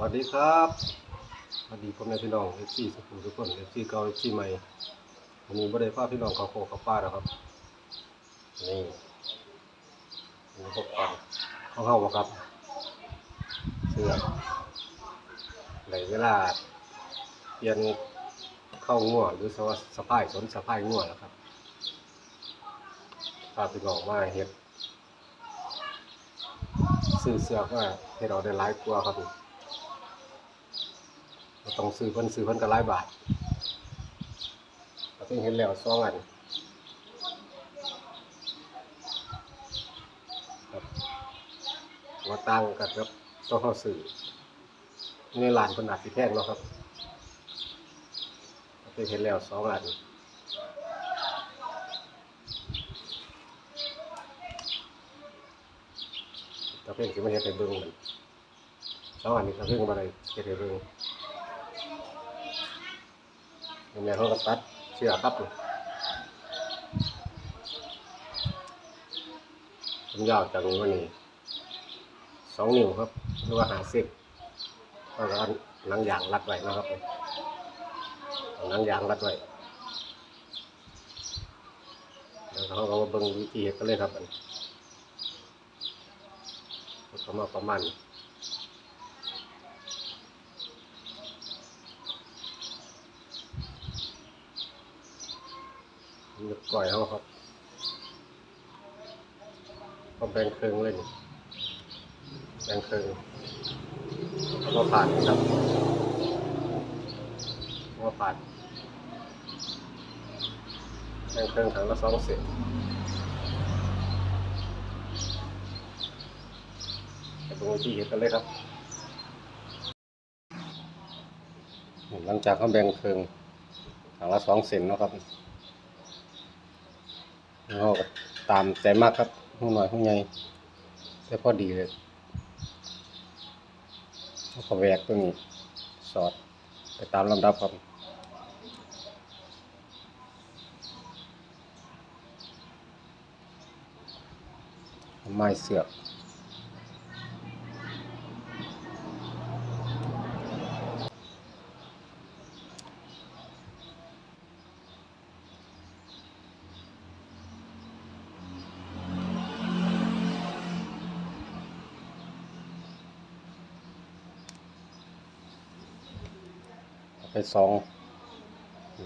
สวัสดีครับสวัสดีพ่อแม่พี่น้องเอฟซีสุขุมทุกคนเอฟซีเก่าเอฟซีใหม่วันนี้บ่ได้พาพี่น้องเขาโคกับป้าแล้วครับ นี่นี่พวกฟันเขาเข้าบ่ครับ เสื้อในเวลาเปลี่ยนเข้าง่วหรือสว่าสะพายสนสะพายง่วแล้วครับพาพี่น้องมาเฮ็ดซื้อเสื้อก็ให้เราได้หลายกว่าครับ ก็ต้องซื้อเพิ่นซื้อเพิ่นก็หลายบาทเราเพิ่งเห็นแล้วสองอันหัว่าตั้งกันครับต้องเข้าซื้อในร้านเพิ่นอาจสิแพงเนาะครับเราเพิ่งเห็นแล้วสองอันเราเพิ่งสิมาเฮ็ดให้เบิ่งมันสองอันนี้เราเพิ่งมาได้เฮ็ดให้เบิ่ง ยังไงเขาก็ตัดเชือกครับผมยาวจากนี้วันนี้สองนิ้วครับหรือว่าหาสิบแล้วก็หนังยางรัดไว้นะครับหนังยางรัดไว้แล้วเขาก็มาเบิ่งวิธีเฮ็ดกันเลยครับอันนี้ก็มาประมาณนี้ นึกก่อยเขาครับเขาแบ่งเครื่องเลยแบ่งเครื่องแล้วก็ผ่านครับก็ผ่านแบ่งเครื่องถังละสองเศษไปดูวิธีเห็นกันเลยครับหลังจากเขาแบ่งเครื่องถังละสองเซนนะครับ เราก็ตามใจมากครับห้องหน่อยห้องใหญ่แต่พอดีเลยแล้วก็แหวกตัวนี้ สอด ไปตามลำดับครับไม้เสือก ไปสอง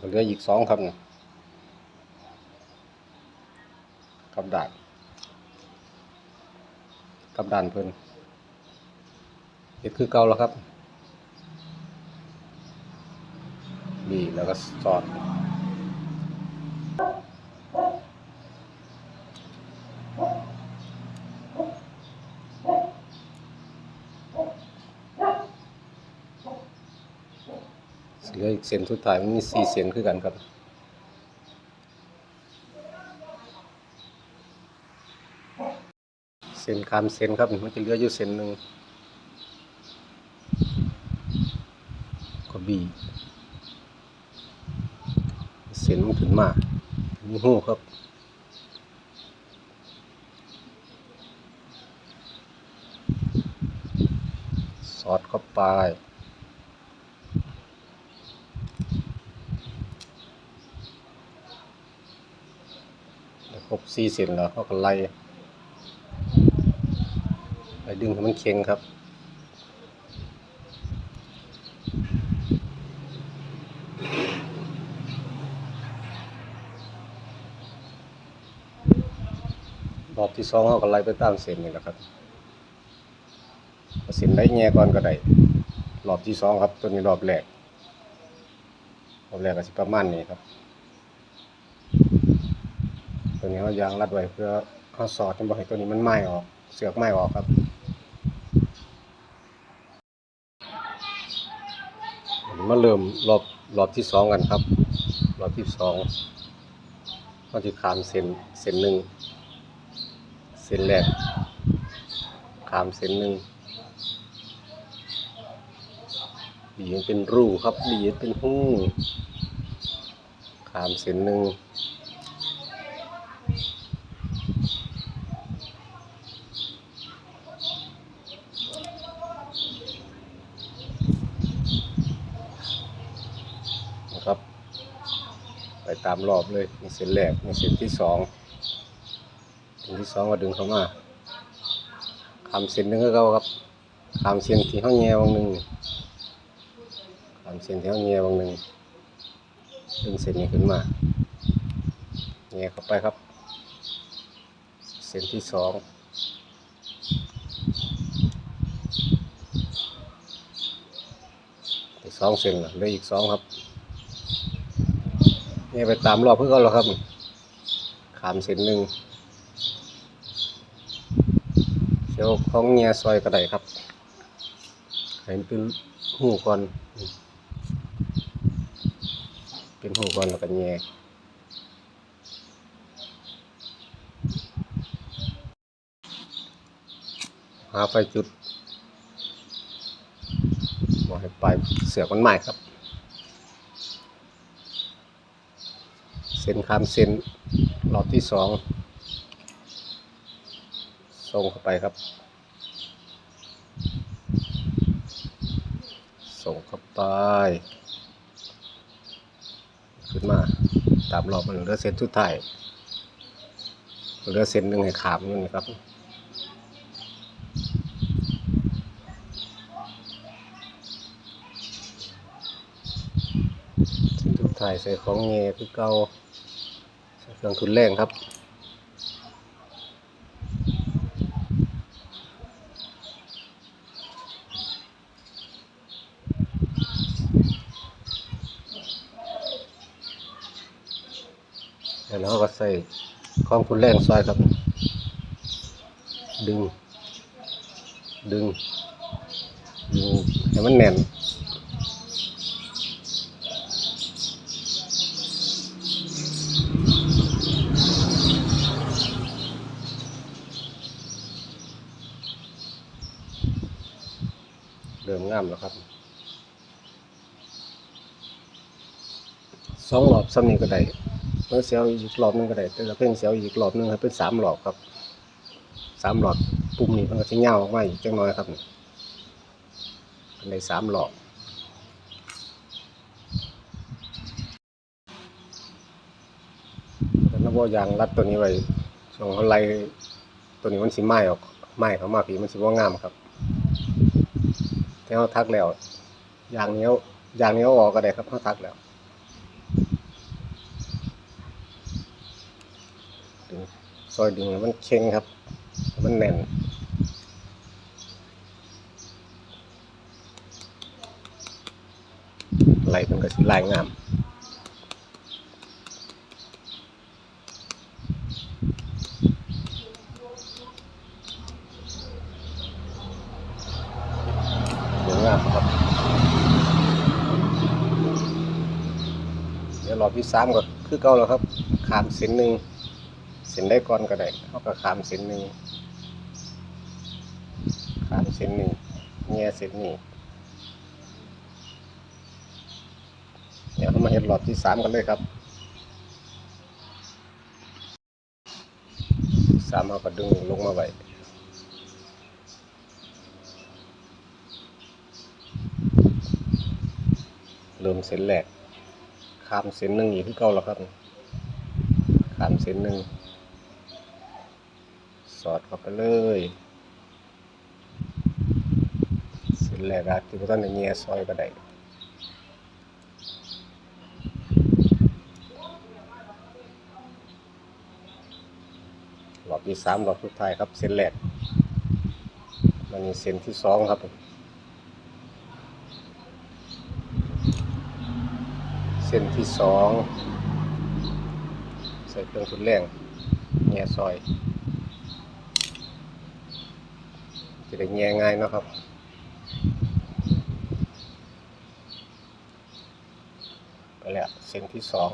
ก็เหลืออีกสองครับเนี่ยกับด่านกับด่านเพิ่นเห็ดคือเก่าแล้วครับบีแล้วก็สอด เหลืออีกเส้นสุดท้ายมันมีสี่เส้นคือกันครับเส้นคามเส้นครับมันจะเหลืออยู่เส้นหนึ่งก็บีเส้นมันขึ้นมามีหูครับสอดเข้าไป ครบสี่เส้นแล้วเขาก็ไล่ไปดึงให้มันเค็งครับรอบที่สองเขาก็ไล่ไปตามเส้นนี่แหละครับเส้นได้แง่ก่อนก็ได้รอบที่สองครับตัวนี้รอบแรกรอบแรกก็สิประมาณนี้ครับ ตัวนี้เขายางรัดไว้เพื่อเขาสอดจะบอกให้ตัวนี้มันไหม้ออก เสือกไหม้ออกครับมาเริ่มรอบรอบที่สองกันครับ รอบที่สองเขาจะขามเส้นเส้นหนึ่งเส้นแรกขามเส้นหนึ่งบีเป็นรูครับบีเป็นหูขามเส้นหนึ่ง บ ตามรอบเลยนี่เส้นแรกนี่เส้นที่สองเส้นที่สองก็ดึงเข้ามาคำเส้นหนึ่งก็เขาครับคำเส้นที่ห้องแงวงหนึ่งคำเส้นที่ห้องแงวงหนึ่งดึงเส้นนี้ขึ้นมาแงเข้าไปครับ เส้นที่สองสองเส้นเหลืออีกสองครับ นี่ไปตามรอบเพื่อเขาแล้วครับขามเส้นหนึ่งเชียวของเงียซอยกระไดครับเห็นเป็นหูก่อน เป็นหูก่อนแล้วก็แง่หาไฟจุดบอกให้ปลายเสือกมันใหม่ครับ เส้ นคามเส้นรอบที่สองส่งเข้าไปครับ ส่งเข้าไป ขึ้นมา ตามรอบมันเหลือเส้นสุดท้ายเหลือเส้นหนึ่งให้ขามนี่นครับเส้นสุดท้ายใส่ของเงยคือเก่า ใส่เครื่องทุนแรงครับ แล้วเราก็ใส่ของทุนแรงซอยครับ ดึง ดึงดึงให้มันแน่น เริ่มงามแล้วครับสองรอบซ้ำนี้ก็ได้เมื่เสียวอีกรอบหนึงก็ได้แต่ละเพิ่งเสียวอีกรอบหนึงให้เป็นสามรอบครับสามรอบปุ่มนี้มันก็จะเงาออกมาอีกจังน้อยครับในสามรอบแล้วนบยางรัดตัวนี้ไว้ช่วงเขาไล่ตัวนี้มันสิไหม้ออกไหม้เขามาผีมันสิว่างามครับ ที่เขาทักแล้ว อย่างนี้อย่างนี้ออกก็ได้ครับเขาทักแล้วดึงซอยดึงมันเค็งครับ มันแน่นไหลมันก็สิไหลงามสวยงามครับ เดี๋ยวร อบที่สามก็คือเก่าแล้วครับขามเส้นหนึ่งเส้นได้ก่อนก็ได้เขาก็ขามเส้นหนึ่งขามเส้นหนึ่งแง่เส้นนี้เดี๋ยวเรามาเห็นรอบที่สามกันเลยครับสามเราก็ดึงลงมาไว้เริ่มเส้นแรก ข้ามเส้นหนึ่งอีกคือเก่าแล้วครับข้ามเส้นหนึ่งสอดเข้าไปเลยเส้นแรกอะที่พวกท่านในเงียซอยก็ได้รอบที่สามรอบสุดท้ายครับเส้นแรกมันมีเส้นที่สองครับ ส้นที่สองใส่เครื่องทุนแรงแง่ซอย จะได้แง่ง่ายนะครับไปแล้วเส้นที่สอง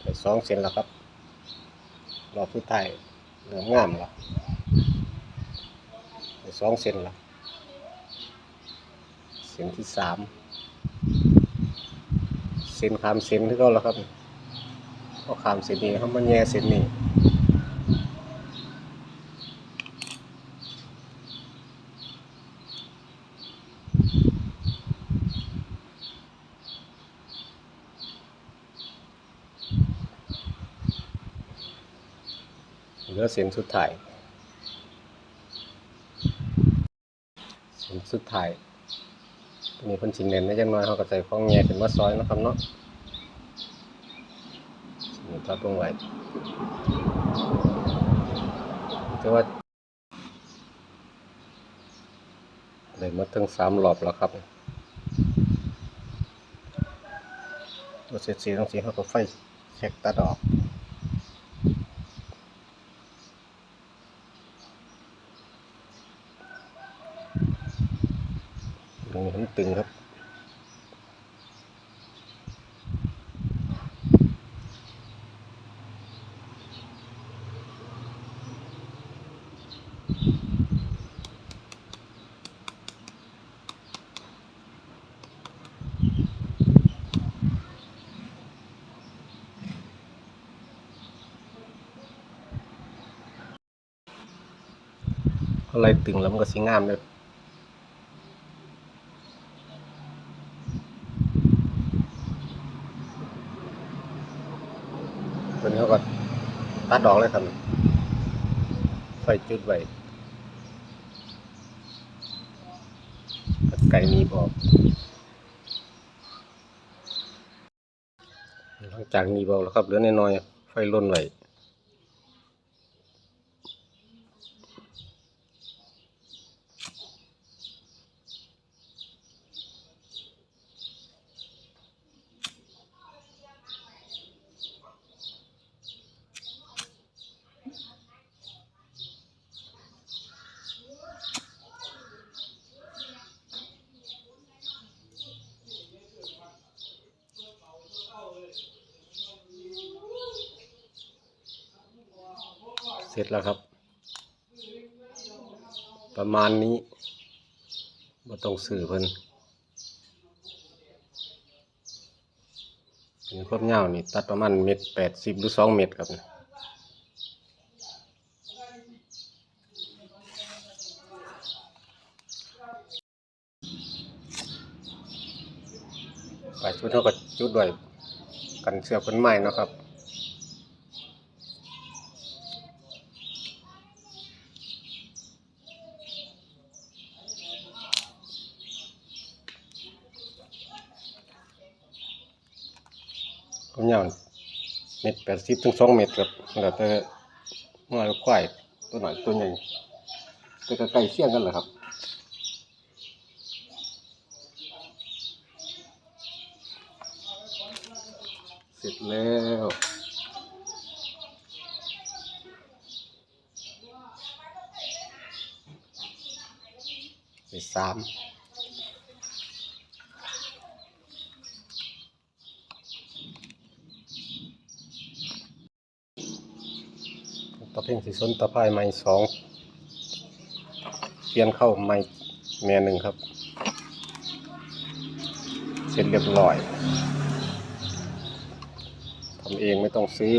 ไปสองเส้นแล้วครับรอบสุดท้ายเหลืองงามแล้วไปสองเส้นแล้วเส้นที่สาม นขามเส้นที่เขาแล้วครับเพอขามเส้นนี้เขามันแย่เส้นนี้เหลือเส้นสุดท้ายเส้นสุดท้าย ตัวนี้เพิ่นสิเน้นได้จังน้อยเขาก็ใส่ของแง่ขึ้นมาซอยนะครับเนาะนี่ตัดลงไว้แต่ว่าได้มาถึงสามรอบแล้วครับตัวเศษสีต้องสีเขาก็ไฟเช็คตัดออก ตึงครับ อะไรตึงแล้วมันก็สิงามเลย ตัวนี้เขาก็ตัดดอกเลยครับไฟจุดไว้ไก่มีบอกหลังจากมีบอกแล้วครับเหลือน้อยๆไฟล่นไว้ เส ร็จแล้วครับ ประมาณนี้บ่ต้องสื่อเพิ่นเป็นความยาวนี่ตัดประมาณเม็ดแปดสิบหรือสองเม็ดครับไปชุดเท่ากับจุดด้วยกันเสือเพิ่นไม้นะครับ ความยาวเม็ดแปดสิบถึงสองเม็ดครับแล้วแต่เมื่อเราควายตัวหน่อยตัวใหญ่แต่ก็ใกล้เคียงกันแหละครับเสร็จแล้วไปสาม ตะ เพ่งสีส้นตะไคร้ไม้สองเปลี่ยนเข้าไม้แม่หนึ่งครับ เสร็จเรียบร้อยทำเองไม่ต้องซื้อ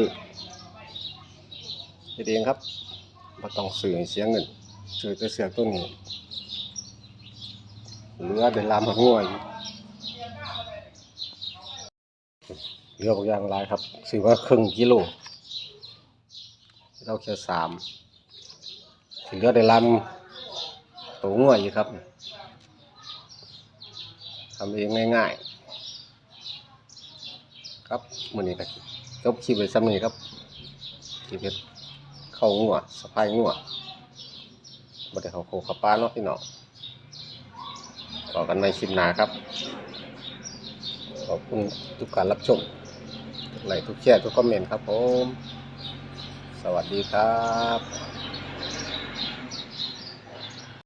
เฮ็ดเองครับไม่ต้องซื้อเสียเงินซื้อแต่เสือกตัวนี้เหลือเดินลามหักง่วยเหลือบางอย่างหลายครับซื้อว่าครึ่งกิโล เราแค่สามถึงก็ได้ลำตัวง่วยอยู่ครับทำเองง่ายๆ ครับมือนี้ก็จบคลิปไว้ซ้ำนี้ครับคลิปเข้างัวสะพายงัวบ่ได้เข้าโคข้าปลาเนาะพี่น้องต่อกันในคลิปหน้าครับ ขอบคุณทุกการรับชมทุกไลค์ทุกแชร์ทุกคอมเมนต์ครับผม สวัสดีครับ